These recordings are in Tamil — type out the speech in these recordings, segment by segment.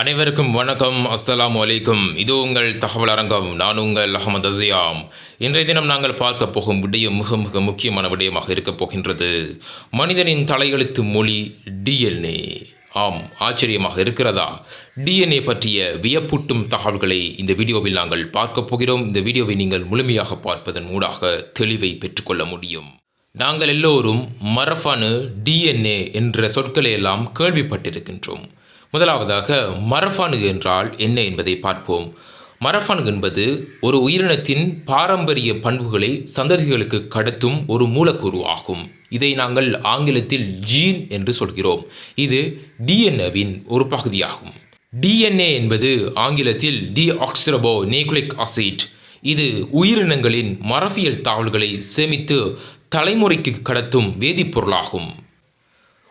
அனைவருக்கும் வணக்கம். அஸ்லாம் அலைக்கும். இது உங்கள் தகவல் அரங்கம். நான் உங்கள் அகமது அசியாம் இன்றைய தினம் நாங்கள் பார்க்க போகும் விடயம் மிக மிக முக்கியமான விடயமாக இருக்கப் போகின்றது. மனிதனின் தலையெழுத்து மொழி டிஎன்ஏ ஆம் ஆச்சரியமாக இருக்கிறதா? டிஎன்ஏ பற்றிய வியப்பூட்டும் தகவல்களை இந்த வீடியோவில் நாங்கள் பார்க்க போகிறோம். இந்த வீடியோவை நீங்கள் முழுமையாக பார்ப்பதன் மூடாக தெளிவை பெற்றுக்கொள்ள முடியும். நாங்கள் எல்லோரும் மரபணு டிஎன்ஏ என்ற சொற்களை எல்லாம் கேள்விப்பட்டிருக்கின்றோம். முதலாவதாக மரபணு என்றால் என்ன என்பதை பார்ப்போம். மரபணு என்பது ஒரு உயிரினத்தின் பாரம்பரிய பண்புகளை சந்ததிகளுக்கு கடத்தும் ஒரு மூலக்கூறு ஆகும். இதை நாங்கள் ஆங்கிலத்தில் ஜீன் என்று சொல்கிறோம். இது டிஎன்ஏவின் ஒரு பகுதியாகும். டிஎன்ஏ என்பது ஆங்கிலத்தில் டிஆக்சிரபோ நியூக்ளிக் அசிட் இது உயிரினங்களின் மரபியல் தாவல்களை சேமித்து தலைமுறைக்கு கடத்தும் வேதிப்பொருளாகும்.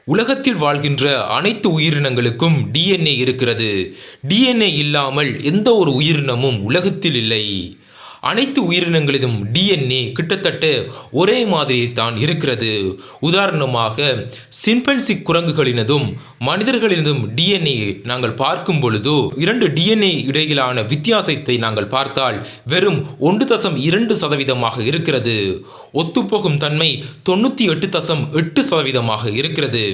உலகத்தில் வாழ்கின்ற அனைத்து உயிரினங்களுக்கும் டிஎன்ஏ இருக்கிறது. டிஎன்ஏ இல்லாமல் எந்த ஒரு உயிரினமும் உலகத்தில் இல்லை. அனைத்து உயிரினங்களிலும் டிஎன்ஏ கிட்டத்தட்ட ஒரே மாதிரி தான் இருக்கிறது. உதாரணமாக சிம்பன்சி குரங்குகளினதும் மனிதர்களினதும் டிஎன்ஏ நாங்கள் பார்க்கும் பொழுது இரண்டு டிஎன்ஏ இடையிலான வித்தியாசத்தை நாங்கள் பார்த்தால் வெறும் ஒன்று தசம் இரண்டு சதவீதமாக இருக்கிறது. ஒத்துப்போகும் தன்மை தொண்ணூற்றி எட்டு தசம் எட்டு சதவீதமாக இருக்கிறது.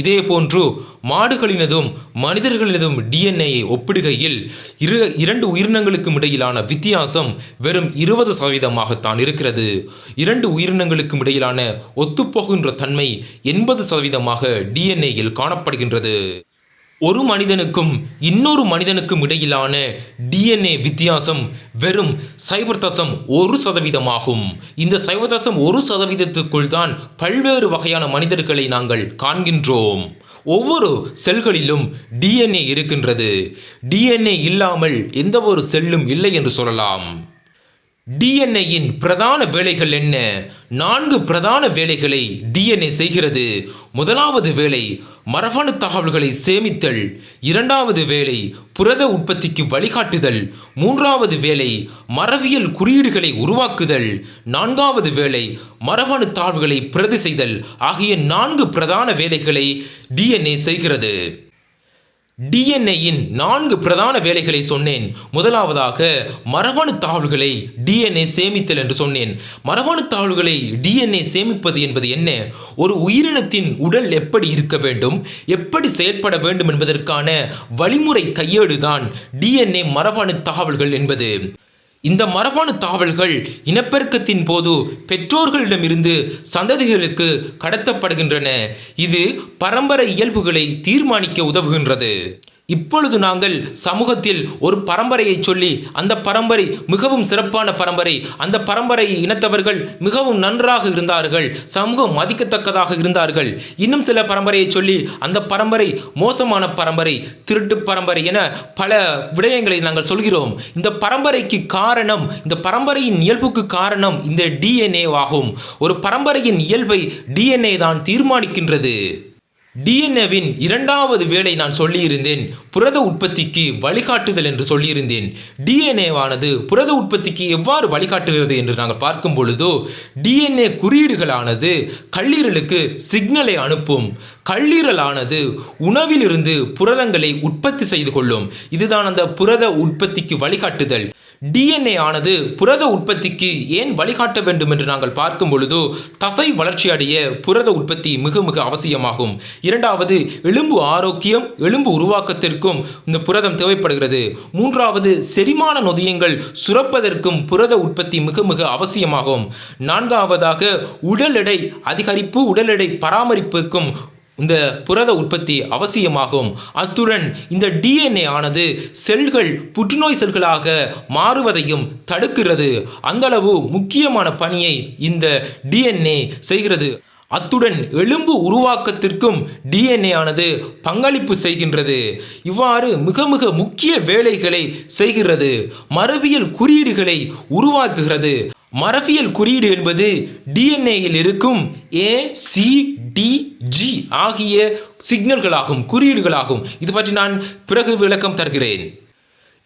இதே போன்று மாடுகளினதும் மனிதர்களினதும் டிஎன்ஏயை ஒப்பிடுகையில் இரு இரண்டு உயிரினங்களுக்கும் இடையிலான வித்தியாசம் வெறும் இருபது சதவீதமாகத்தான் இருக்கிறது. இரண்டு உயிரினங்களுக்கும் இடையிலான ஒத்துப்போகின்ற தன்மை எண்பது சதவீதமாக டிஎன்ஏயில் காணப்படுகின்றது. ஒரு மனிதனுக்கும் இன்னொரு மனிதனுக்கும் இடையிலான டிஎன்ஏ வித்தியாசம் வெறும் சைபர் தசம் ஒரு சதவீதமாகும். இந்த சைபர் தசம் ஒரு சதவீதத்துக்குள் தான் பல்வேறு வகையான மனிதர்களை நாங்கள் காண்கின்றோம். ஒவ்வொரு செல்களிலும் டிஎன்ஏ இருக்கின்றது. டிஎன்ஏ இல்லாமல் எந்த ஒரு செல்லும் இல்லை என்று சொல்லலாம். டிஎன்ஏயின் பிரதான வேலைகள் என்ன? நான்கு பிரதான வேலைகளை டிஎன்ஏ செய்கிறது. முதலாவது வேலை மரபணு தகவல்களை சேமித்தல். இரண்டாவது வேலை புரத உற்பத்திக்கு வழிகாட்டுதல். மூன்றாவது வேலை மரபியல் குறியீடுகளை உருவாக்குதல். நான்காவது வேலை மரபணு தகவல்களை பிரதி செய்தல் ஆகிய நான்கு பிரதான வேலைகளை டிஎன்ஏ செய்கிறது. டிஎன்ஏயின் நான்கு பிரதான வேலைகளை சொன்னேன். முதலாவதாக மரபணு தாவல்களை டிஎன்ஏ சேமித்தல் என்று சொன்னேன். மரபணு தாவல்களை டிஎன்ஏ சேமிப்பது என்பது என்ன? ஒரு உயிரினத்தின் உடல் எப்படி இருக்க வேண்டும்? எப்படி செயற்பட வேண்டும் என்பதற்கான வழிமுறை கையேடுதான் டிஎன்ஏ மரபணு தகவல்கள் என்பது. இந்த மரபணு தாவல்கள் இனப்பெருக்கத்தின் போது பெற்றோர்களிடமிருந்து சந்ததிகளுக்கு கடத்தப்படுகின்றன. இது பரம்பரை இயல்புகளை தீர்மானிக்க உதவுகின்றது. இப்பொழுது நாங்கள் சமூகத்தில் ஒரு பரம்பரையை சொல்லி அந்த பரம்பரை மிகவும் சிறப்பான பரம்பரை அந்த பரம்பரை இனத்தவர்கள் மிகவும் நன்றாக இருந்தார்கள் சமூகம் மதிக்கத்தக்கதாக இருந்தார்கள். இன்னும் சில பரம்பரையை சொல்லி அந்த பரம்பரை மோசமான பரம்பரை திருட்டு பரம்பரை என பல விடயங்களை நாங்கள் சொல்கிறோம். இந்த பரம்பரைக்கு காரணம் இந்த பரம்பரையின் இயல்புக்கு காரணம் இந்த டிஎன்ஏ ஆகும் ஒரு பரம்பரையின் இயல்பை டிஎன்ஏ தான் தீர்மானிக்கின்றது. டிஎன்ஏவின் இரண்டாவது வேலை நான் சொல்லியிருந்தேன் புரத உற்பத்திக்கு வழிகாட்டுதல் என்று சொல்லியிருந்தேன். டிஎன்ஏவானது புரத உற்பத்திக்கு எவ்வாறு வழிகாட்டுகிறது என்று நாங்கள் பார்க்கும் பொழுதோ டிஎன்ஏ குறியீடுகளானது கல்லீரலுக்கு சிக்னலை அனுப்பும். கல்லீரலானது உணவிலிருந்து புரதங்களை உற்பத்தி செய்து கொள்ளும். இதுதான் அந்த புரத உற்பத்திக்கு வழிகாட்டுதல். டிஎன்ஏ ஆனது புரத உற்பத்திக்கு ஏன் வழிகாட்ட வேண்டும் என்று நாங்கள் பார்க்கும் பொழுது தசை வளர்ச்சி அடைய புரத உற்பத்தி மிக மிக அவசியமாகும். இரண்டாவது எலும்பு ஆரோக்கியம் எலும்பு உருவாக்கத்திற்கும் இந்த புரதம் தேவைப்படுகிறது. மூன்றாவது செரிமான நொதியங்கள் சுரப்பதற்கும் புரத உற்பத்தி மிக மிக அவசியமாகும். நான்காவதாக உடல் எடை அதிகரிப்பு உடல் எடை பராமரிப்புக்கும் இந்த புரத உற்பத்தி அவசியமாகும். அத்துடன் இந்த டிஎன்ஏ ஆனது செல்கள் புற்றுநோய் செல்களாக மாறுவதையும் தடுக்கிறது. அந்தளவு முக்கியமான பணியை இந்த டிஎன்ஏ செய்கிறது. அத்துடன் எலும்பு உருவாக்கத்திற்கும் டிஎன்ஏ ஆனது பங்களிப்பு செய்கின்றது. இவ்வாறு மிக மிக முக்கிய வேலைகளை செய்கிறது. மரபியல் குறியீடுகளை உருவாக்குகிறது. மரபியல் குறியீடு என்பது டிஎன்ஏயில் இருக்கும் ஏ சி டி ஜி ஆகிய சிக்னல்களாகும் குறியீடுகளாகும். இது பற்றி நான் பிறகு விளக்கம் தருகிறேன்.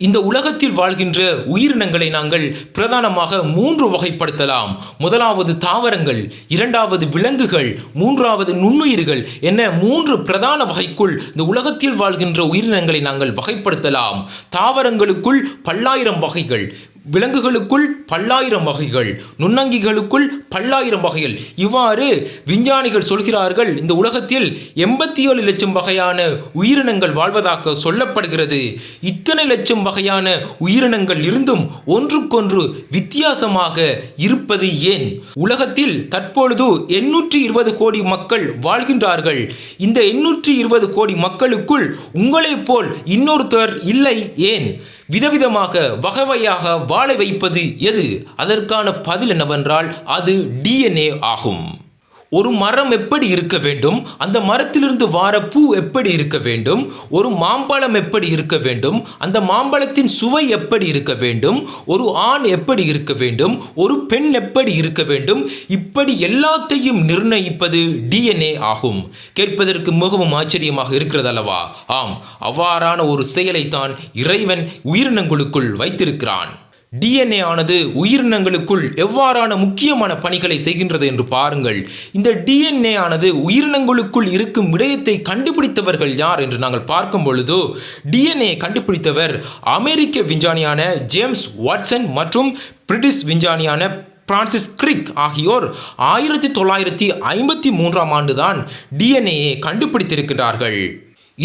இந்த உலகத்தில் வாழ்கின்ற உயிரினங்களை நாங்கள் பிரதானமாக மூன்று வகைப்படுத்தலாம். முதலாவது தாவரங்கள் இரண்டாவது விலங்குகள் மூன்றாவது நுண்ணுயிர்கள் என மூன்று பிரதான வகைக்குள் இந்த உலகத்தில் வாழ்கின்ற உயிரினங்களை நாங்கள் வகைப்படுத்தலாம். தாவரங்களுக்குள் பல்லாயிரம் வகைகள் விலங்குகளுக்குள் பல்லாயிரம் வகைகள் நுண்ணங்கிகளுக்குள் பல்லாயிரம் வகைகள். இவ்வாறு விஞ்ஞானிகள் சொல்கிறார்கள் இந்த உலகத்தில் எண்பத்தி ஏழு லட்சம் வகையான உயிரினங்கள் வாழ்வதாக சொல்லப்படுகிறது. இத்தனை லட்சம் வகையான உயிரினங்கள் இருந்தும் ஒன்றுக்கொன்று வித்தியாசமாக இருப்பது ஏன்? உலகத்தில் தற்பொழுது எண்ணூற்றி இருபது கோடி மக்கள் வாழ்கின்றார்கள். இந்த எண்ணூற்றி இருபது கோடி மக்களுக்குள் உங்களைப் போல் இன்னொருத்தர் இல்லை ஏன்? விதவிதமாக வகவையாக வாழ வைப்பது எது? அதற்கான பதில் என்னவென்றால் அது டிஎன்ஏ ஆகும். ஒரு மரம் எப்படி இருக்க வேண்டும்? அந்த மரத்திலிருந்து வார பூ எப்படி இருக்க வேண்டும்? ஒரு மாம்பழம் எப்படி இருக்க வேண்டும்? அந்த மாம்பழத்தின் சுவை எப்படி இருக்க வேண்டும்? ஒரு ஆண் எப்படி இருக்க வேண்டும்? ஒரு பெண் எப்படி இருக்க வேண்டும்? இப்படி எல்லாத்தையும் நிர்ணயிப்பது டிஎன்ஏ ஆகும். கேட்பதற்கு மிகவும் ஆச்சரியமாக இருக்கிறது அல்லவா? ஆம் அவ்வாறான ஒரு செயலைத்தான் இறைவன் உயிரினங்களுக்குள் வைத்திருக்கிறான். டிஎன்ஏ ஆனது உயிரினங்களுக்குள் எவ்வாறான முக்கியமான பணிகளை செய்கின்றது என்று பாருங்கள். இந்த டிஎன்ஏ ஆனது உயிரினங்களுக்குள் இருக்கும் விடயத்தை கண்டுபிடித்தவர்கள் யார் என்று நாங்கள் பார்க்கும் பொழுது டிஎன்ஏ கண்டுபிடித்தவர் அமெரிக்க விஞ்ஞானியான ஜேம்ஸ் வாட்சன் மற்றும் பிரிட்டிஷ் விஞ்ஞானியான பிரான்சிஸ் கிரிக் ஆகியோர் ஆயிரத்தி தொள்ளாயிரத்தி ஐம்பத்தி மூன்றாம் ஆண்டுதான் டிஎன்ஏயை கண்டுபிடித்திருக்கிறார்கள்.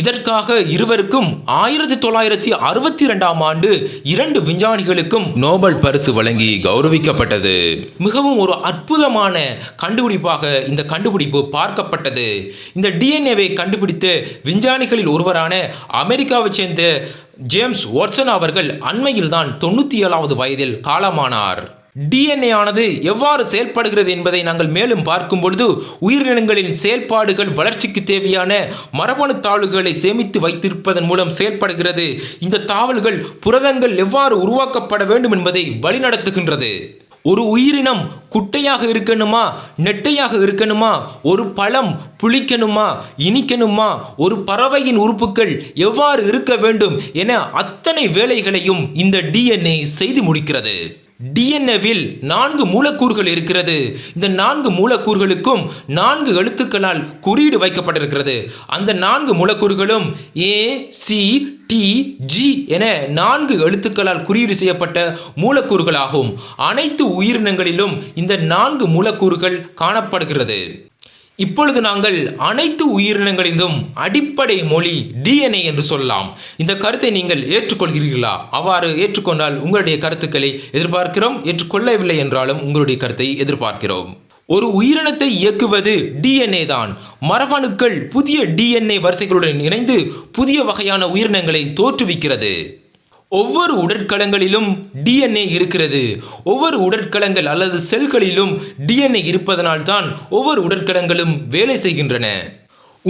இதற்காக இருவருக்கும் ஆயிரத்தி தொள்ளாயிரத்தி அறுபத்தி இரண்டாம் ஆண்டு இரண்டு விஞ்ஞானிகளுக்கும் நோபல் பரிசு வழங்கி கௌரவிக்கப்பட்டது. மிகவும் ஒரு அற்புதமான கண்டுபிடிப்பாக இந்த கண்டுபிடிப்பு பார்க்கப்பட்டது. இந்த டிஎன்ஏவை கண்டுபிடித்த விஞ்ஞானிகளில் ஒருவரான அமெரிக்காவைச் சேர்ந்த ஜேம்ஸ் வாட்சன் அவர்கள் அண்மையில்தான் தொண்ணூற்றி ஏழாவது வயதில் காலமானார். டிஎன்ஏ ஆனது எவ்வாறு செயல்படுகிறது என்பதை நாங்கள் மேலும் பார்க்கும் பொழுது உயிரினங்களின் செயல்பாடுகள் வளர்ச்சிக்கு தேவையான மரபணு தாவல்களை சேமித்து வைத்திருப்பதன் மூலம் செயல்படுகிறது. இந்த தாவல்கள் புரதங்கள் எவ்வாறு உருவாக்கப்பட வேண்டும் என்பதை வழிநடத்துகின்றது. ஒரு உயிரினம் குட்டையாக இருக்கணுமா? நெட்டையாக இருக்கணுமா? ஒரு பழம் புளிக்கணுமா? இனிக்கணுமா? ஒரு பறவையின் உறுப்புகள் எவ்வாறு இருக்க வேண்டும் என அத்தனை வேலைகளையும் இந்த டிஎன்ஏ செய்து முடிக்கிறது. டிஎன்ஏவில் நான்கு மூலக்கூறுகள் இருக்கிறது. இந்த நான்கு மூலக்கூறுகளுக்கும் நான்கு எழுத்துக்களால் குறியீடு வைக்கப்பட்டிருக்கிறது. அந்த நான்கு மூலக்கூறுகளும் ஏ சி டி ஜி என நான்கு எழுத்துக்களால் குறியீடு செய்யப்பட்ட மூலக்கூறுகளாகும். அனைத்து உயிரினங்களிலும் இந்த நான்கு மூலக்கூறுகள் காணப்படுகிறது. இப்பொழுது நாங்கள் அனைத்து உயிரினங்களிலும் அடிப்படை மொழி டிஎன்ஏ என்று சொல்லலாம். இந்த கருத்தை நீங்கள் ஏற்றுக்கொள்கிறீர்களா? அவ்வாறு ஏற்றுக்கொண்டால் உங்களுடைய கருத்துக்களை எதிர்பார்க்கிறோம் ஏற்றுக்கொள்ளவில்லை என்றாலும் உங்களுடைய கருத்தை எதிர்பார்க்கிறோம். ஒரு உயிரினத்தை இயக்குவது டிஎன்ஏ தான். மரபணுக்கள் புதிய டிஎன்ஏ வரிசைகளுடன் இணைந்து புதிய வகையான உயிரினங்களை தோற்றுவிக்கிறது. ஒவ்வொரு உடற்கலங்களிலும் டிஎன்ஏ இருக்கிறது. ஒவ்வொரு உடற்கலங்கள் அல்லது செல்களிலும் டிஎன்ஏ இருப்பதனால்தான் ஒவ்வொரு உடற்கலங்களும் வேலை செய்கின்றன.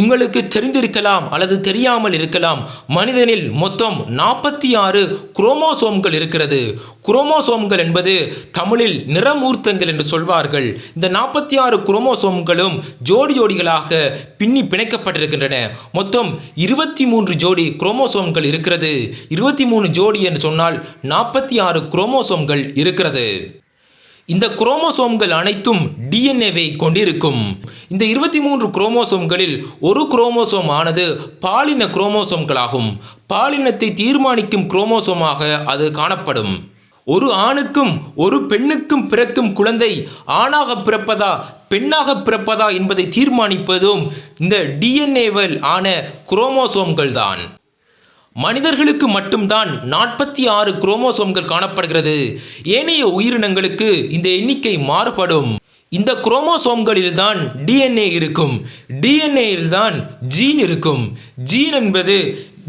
உங்களுக்கு தெரிந்திருக்கலாம் அல்லது தெரியாமல் இருக்கலாம். மனிதனில் மொத்தம் நாற்பத்தி ஆறு குரோமோசோம்கள் இருக்கிறது. குரோமோசோம்கள் என்பது தமிழில் நிறமூர்த்தங்கள் என்று சொல்வார்கள். இந்த நாற்பத்தி ஆறு குரோமோசோம்களும் ஜோடி ஜோடிகளாக பின்னி பிணைக்கப்பட்டிருக்கின்றன. மொத்தம் இருபத்தி மூன்று ஜோடி குரோமோசோம்கள் இருக்கிறது. இருபத்தி மூணு ஜோடி என்று சொன்னால் நாற்பத்தி ஆறு குரோமோசோம்கள் இருக்கிறது. இந்த குரோமோசோம்கள் அனைத்தும் டிஎன்ஏவை கொண்டிருக்கும். இந்த இருபத்தி மூன்று குரோமோசோம்களில் ஒரு குரோமோசோம் ஆனது பாலின குரோமோசோம்களாகும். பாலினத்தை தீர்மானிக்கும் குரோமோசோமாக அது காணப்படும். ஒரு ஆணுக்கும் ஒரு பெண்ணுக்கும் பிறக்கும் குழந்தை ஆணாக பிறப்பதா பெண்ணாக பிறப்பதா என்பதை தீர்மானிப்பதும் இந்த டிஎன்ஏவில் ஆன குரோமோசோம்கள் தான் மனிதர்களுக்கு மட்டும்தான் நாற்பத்தி ஆறு குரோமோசோம்கள் காணப்படுகிறது. ஏனைய உயிரினங்களுக்கு இந்த எண்ணிக்கை மாறுபடும். இந்த குரோமோசோம்களில் தான் டிஎன்ஏ இருக்கும். டிஎன்ஏயில் தான் ஜீன் இருக்கும். ஜீன் என்பது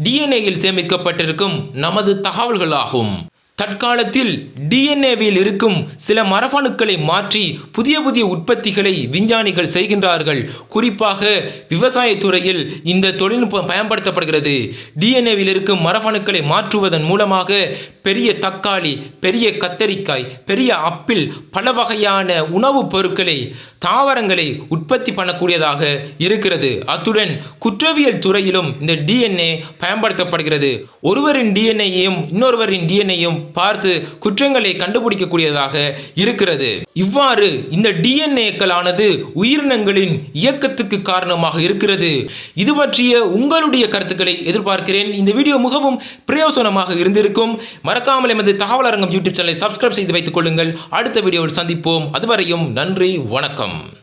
டிஎன்ஏயில் சேமிக்கப்பட்டிருக்கும் நமது தகவல்களாகும். தற்காலத்தில் டிஎன்ஏவில் இருக்கும் சில மரபணுக்களை மாற்றி புதிய புதிய உற்பத்திகளை விஞ்ஞானிகள் செய்கின்றார்கள். குறிப்பாக விவசாயத்துறையில் இந்த தொழில்நுட்பம் பயன்படுத்தப்படுகிறது. டிஎன்ஏவில் இருக்கும் மரபணுக்களை மாற்றுவதன் மூலமாக பெரிய தக்காளி பெரிய கத்தரிக்காய் பெரிய அப்பிள் பல வகையான உணவுப் பொருட்களை தாவரங்களை உற்பத்தி பண்ணக்கூடியதாக இருக்கிறது. அத்துடன் குற்றவியல் துறையிலும் இந்த டிஎன்ஏ பயன்படுத்தப்படுகிறது. ஒருவரின் டிஎன்ஏயையும் இன்னொருவரின் டிஎன்ஏயும் பார்த்து குற்றங்களை கண்டுபிடிக்கக்கூடியதாக இருக்கிறது. இவ்வாறு இந்த டிஎன்ஏக்களானது உயிரினங்களின் இயக்கத்துக்கு காரணமாக இருக்கிறது. இது பற்றிய உங்களுடைய கருத்துக்களை எதிர்பார்க்கிறேன். இந்த வீடியோ மிகவும் பிரயோசனமாக இருந்திருக்கும். மறக்காமல் எமது தகவல் அரங்கம் யூடியூப் சேனலை சப்ஸ்கிரைப் செய்து வைத்துக் கொள்ளுங்கள். அடுத்த வீடியோவில் சந்திப்போம். அதுவரையும் நன்றி வணக்கம்.